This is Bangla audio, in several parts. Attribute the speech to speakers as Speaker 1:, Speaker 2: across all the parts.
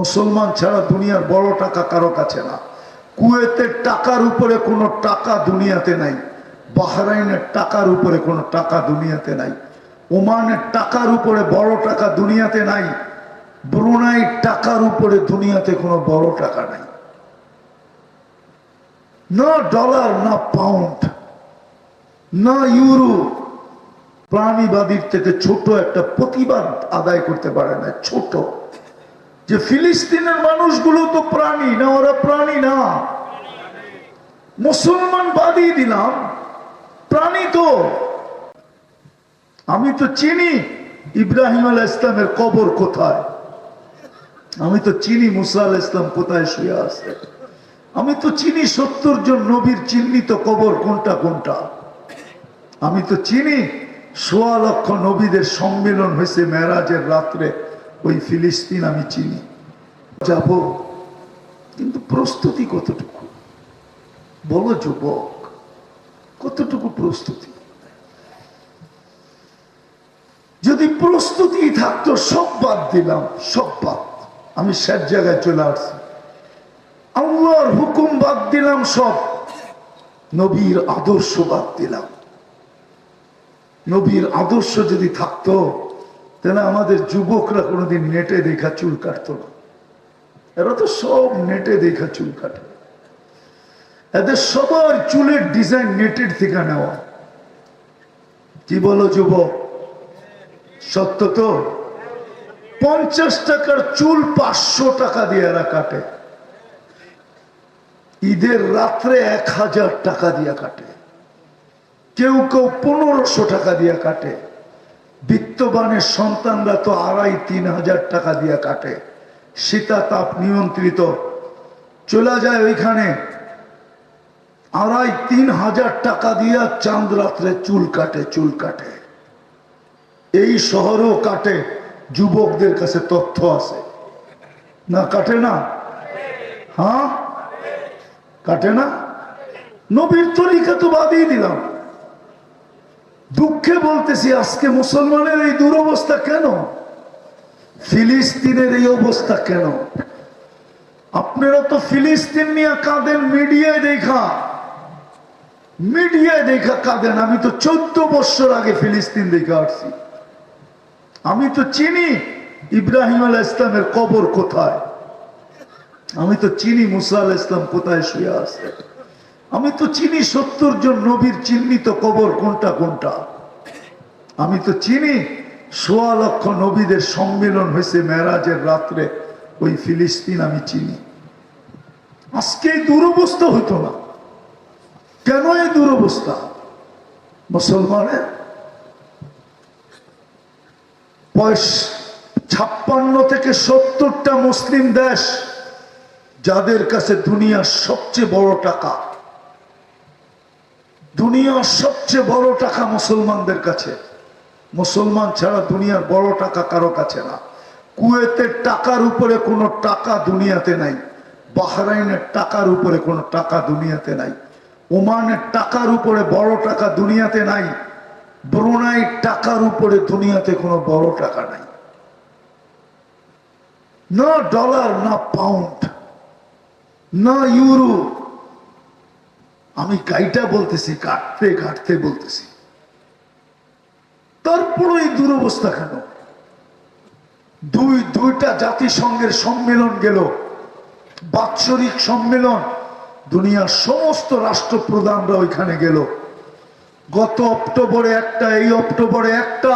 Speaker 1: মুসলমান ছাড়া দুনিয়ার বড় টাকা কারও কাছে না। কুয়েতের টাকার উপরে কোনো টাকা দুনিয়াতে নাই। বাহরাইনের টাকার উপরে কোনো টাকা দুনিয়াতে নাই। ওমানের টাকার উপরে বড় টাকা দুনিয়াতে নাই। ব্রুনাই টাকার উপরে দুনিয়াতে কোনো বড় টাকা নাই। না ডলার, না পাউন্ড, না ইউরো। প্রাণীবাদীর থেকে ছোট একটা প্রতিবাদ আদায় করতে পারে না, ছোট। যে ফিলিস্তিনের মানুষগুলো তো প্রাণী, না ওরা প্রাণী না। মুসলমান বাদই দিলাম, প্রাণী তো। আমি তো চিনি ইব্রাহিম আল ইসলামের কবর কোথায়। আমি তো চিনি মুসা আল ইসলাম কোথায় শুয়ে আছে। আমি তো চিনি সত্তর জন নবীর চিহ্নিত কবর কোনটা কোনটা। আমি তো চিনি সোয়া লক্ষ নবীদের সম্মেলন হয়েছে মেরাজের রাত্রে। ওই ফিলিস্তিন আমি চিনি। যাব, কিন্তু প্রস্তুতি কতটুকু? বলো যুবক, কতটুকু প্রস্তুতি? যদি প্রস্তুতি থাকতো, সব বাদ দিলাম, সব বাদ। আমি শেষ জায়গায় চলে আসছি। আল্লাহর হুকুম বাদ দিলাম, সব। নবীর আদর্শ বাদ দিলাম। নবীর আদর্শ যদি থাকতো তাহলে আমাদের যুবকরা কোনোদিন নেটে দেখা চুল কাটতো না। এরা তো সব নেটে দেখা চুল কাটে। এদের সবার চুলের ডিজাইন নেটের থেকে নেওয়া। কি বলো যুবক? সত্য তো? পঞ্চাশ টাকার চুল পাঁচশো টাকা দিয়ে এরা কাটে। ঈদের রাত্রে এক হাজার টাকা দিয়ে কাটে। কেউ কেউ পনেরোশো টাকা দিয়ে কাটে। বিত্তবানের সন্তানরা তো আড়াই তিন হাজার টাকা দিয়ে কাটে। শীতা তাপ নিয়ন্ত্রিত। চলে যায় ওইখানে। আড়াই তিন হাজার টাকা দিয়ে চাঁদ রাত্রে চুল কাটে চুল কাটে। এই শহরেও কাটে। যুবকদের কাছে তথ্য আছে। না, কাটে না? হ্যাঁ? কাটে না? নবীর তরিকা তো বাদিয়ে দিলাম। দুঃখে বলতেছি, আজকে মুসলমানের এই দুরবস্থা কেন? ফিলিস্তিনের এই অবস্থা কেন? আপনারা তো ফিলিস্তিন নিয়ে কাঁদেন, মিডিয়ায় দেখা। মিডিয়ায় দেখা কাঁদেন। আমি তো চোদ্দ বছর আগে ফিলিস্তিন দেখে আসছি। আমি তো চিনি ইব্রাহিম আল ইসলামের কবর কোথায়। আমি তো চিনি মুসা আল ইসলাম কোথায় শুয়ে আছে। আমি তো চিনি সত্তর জন নবীর চিহ্নিত কবর কোনটা কোনটা? আমি তো চিনি সোয়া লক্ষ নবীদের সম্মেলন হয়েছে মেরাজের রাত্রে, ওই ফিলিস্তিন আমি চিনি। আজকে দুরবস্থা হইতো না। কেন এই দুরবস্থা? মুসলমানের ছাপ্পান্ন থেকে সত্তরটা মুসলিম দেশ, যাদের কাছে দুনিয়ার সবচেয়ে বড় টাকা। দুনিয়ার সবচেয়ে বড় টাকা মুসলমানদের কাছে। মুসলমান ছাড়া দুনিয়ার বড় টাকা কারও কাছে না। কুয়েতের টাকার উপরে কোনো টাকা দুনিয়াতে নাই। বাহরাইনের টাকার উপরে কোনো টাকা দুনিয়াতে নাই। ওমানের টাকার উপরে বড় টাকা দুনিয়াতে নাই। ব্রুনাই টাকার উপরে দুনিয়াতে কোনো বড় টাকা নাই। না ডলার, না পাউন্ড, না ইউরো আমি গাইটা বলতেছি, কাটতে কাটতে বলতেছি। তারপরে এই দুরবস্থা কেন? দুই, দুইটা জাতিসংঘের সম্মেলন গেল, বাৎসরিক সম্মেলন, দুনিয়ার সমস্ত রাষ্ট্রপ্রধানরা ওইখানে গেল। গত অক্টোবরে একটা, এই অক্টোবরে একটা,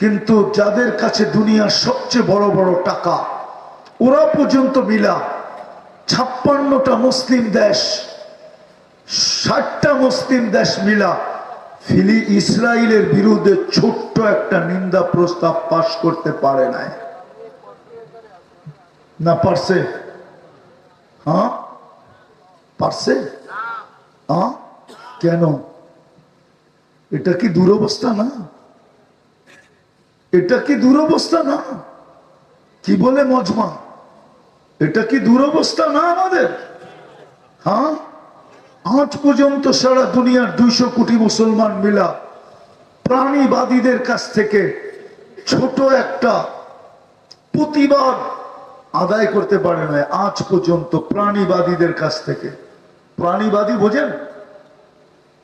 Speaker 1: কিন্তু যাদের কাছে দুনিয়ার সবচেয়ে বড় বড় টাকা, ওরা পর্যন্ত মিলা, ছাপ্পান্নটা মুসলিম দেশ ষাটটা মুসলিম দেশ মিলা ফিলি ইসরায়েলের বিরুদ্ধে ছোট্ট একটা নিন্দা প্রস্তাব পাশ করতে পারে নাই। না, পারছে? হ্যাঁ? পারছে? হ্যাঁ? কেন? এটা কি দুরবস্থা না? এটা কি দুরবস্থা না? কি বলে মজমা? এটা কি দুরবস্থা না আমাদের? হ্যাঁ? আজ পর্যন্ত সারা দুনিয়ার দুইশো কোটি মুসলমান মিলা প্রাণীবাদীদের কাছ থেকে ছোট একটা প্রতিবাদ আদায় করতে পারে না আজ পর্যন্ত প্রাণীবাদীদের কাছ থেকে। প্রাণীবাদী বোঝেন?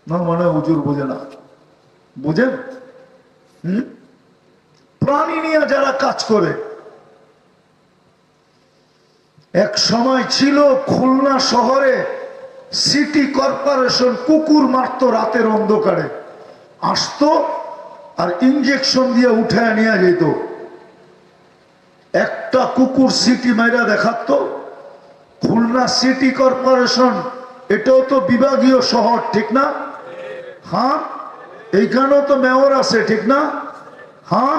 Speaker 1: না মানে হুজুর বোঝে না। বুঝেন? হুম? প্রাণী নিয়ে যারা কাজ করে, এক সময় ছিল খুলনা শহরে সিটি কর্পোরেশন কুকুর মারত রাতের অন্ধকারে। আসতো আর ইঞ্জেকশন দিয়ে উঠে নিয়ে যেত। একটা কুকুর সিটি মাইরা দেখাতো। খুলনা সিটি কর্পোরেশন, এটাও তো বিভাগীয় শহর, ঠিক না? হ্যাঁ? এইখানেও তো মেয়র আছে, ঠিক না? হ্যাঁ?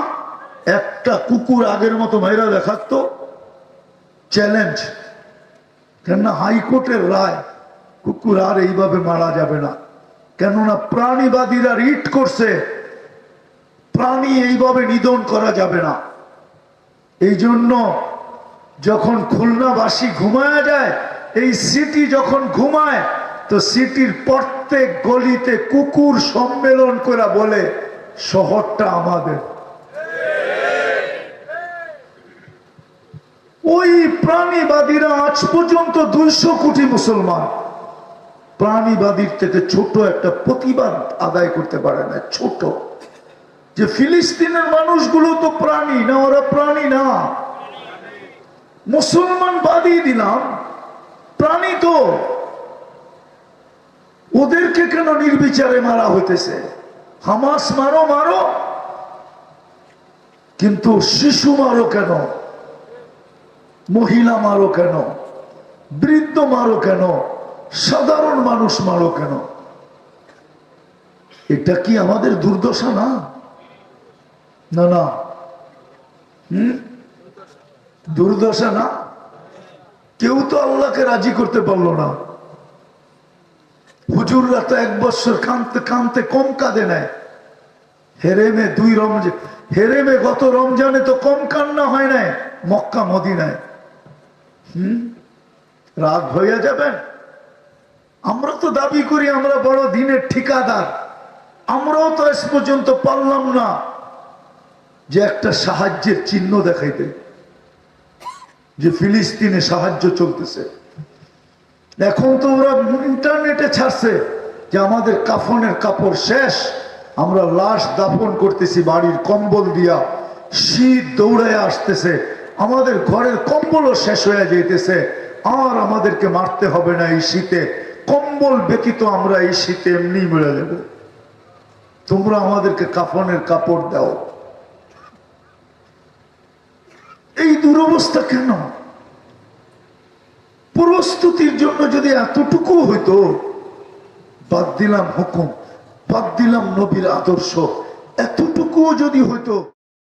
Speaker 1: একটা কুকুর আগের মতো মাইরা দেখাতো। চ্যালেঞ্জ। কেননা হাইকোর্টের রায় কুকুর আর এইভাবে মারা যাবে না। কেননা প্রাণীবাদীরা রিট করছে, প্রাণী এইভাবে নিধন করা যাবে না। এই জন্য যখন খুলনাবাসী ঘুমায়া যায়, এই সিটি যখন ঘুমায়, তো সিটির প্রত্যেক গলিতে কুকুর সম্মেলন করে বলে, শহরটা আমাদের। ওই প্রাণীবাদীরা আজ পর্যন্ত দুইশো কোটি মুসলমান। প্রাণীবাদীর থেকে ছোট একটা প্রতিবাদ আদায় করতে পারে না, ছোট। যে ফিলিস্তিনের মানুষগুলো তো প্রাণী না, ওরা প্রাণী না। মুসলমান বাদই দিলাম, প্রাণী তো। ওদেরকে কেন নির্বিচারে মারা হইতেছে? হামাস মারো মারো। কিন্তু শিশু মারো কেন? মহিলা মারো কেন? বৃদ্ধ মারো কেন? সাধারণ মানুষ মারো কেন? এটা কি আমাদের দুর্দশা না? না না। হুম? দুর্দশা না? কেউ তো আল্লাহকে রাজি করতে পারল না। হুজুররা তো এক বছর কানতে কানতে কম কাঁদে নেয়। হেরেমে দুই রমজান হেরেমে গত রমজানে তো কম কান্না হয় নাই মক্কা, মদিনায়। হুম? রাগ হইয়া যাবেন? আমরা তো দাবি করি আমরা বড় দিনের ঠিকাদার। আমরাও তো আজ পর্যন্ত পারলাম না যে একটা সাহায্যের চিহ্ন দেখাইতে। যে ফিলিস্তিনে সাহায্য চলতেছে। এখন তো ওরা ইন্টারনেটে ছাড়ছে যে আমাদের কাফনের কাপড় শেষ। আমরা লাশ দাফন করতেছি বাড়ির কম্বল দিয়া। শীত দৌড়ায় আসতেছে। আমাদের ঘরের কম্বলও শেষ হয়ে যাইতেছে। আর আমাদেরকে মারতে হবে না এই শীতে। কম্বল ব্যতীত আমরা এই শীতে এমনি মরে যাব। তোমরা আমাদেরকে কাফনের কাপড় দাও। এই দুরবস্থা কেন? প্রস্তুতির জন্য যদি এতটুকু হইতো, বাদ দিলাম হুকুম, বাদ দিলাম নবীর আদর্শ, এতটুকুও যদি হইতো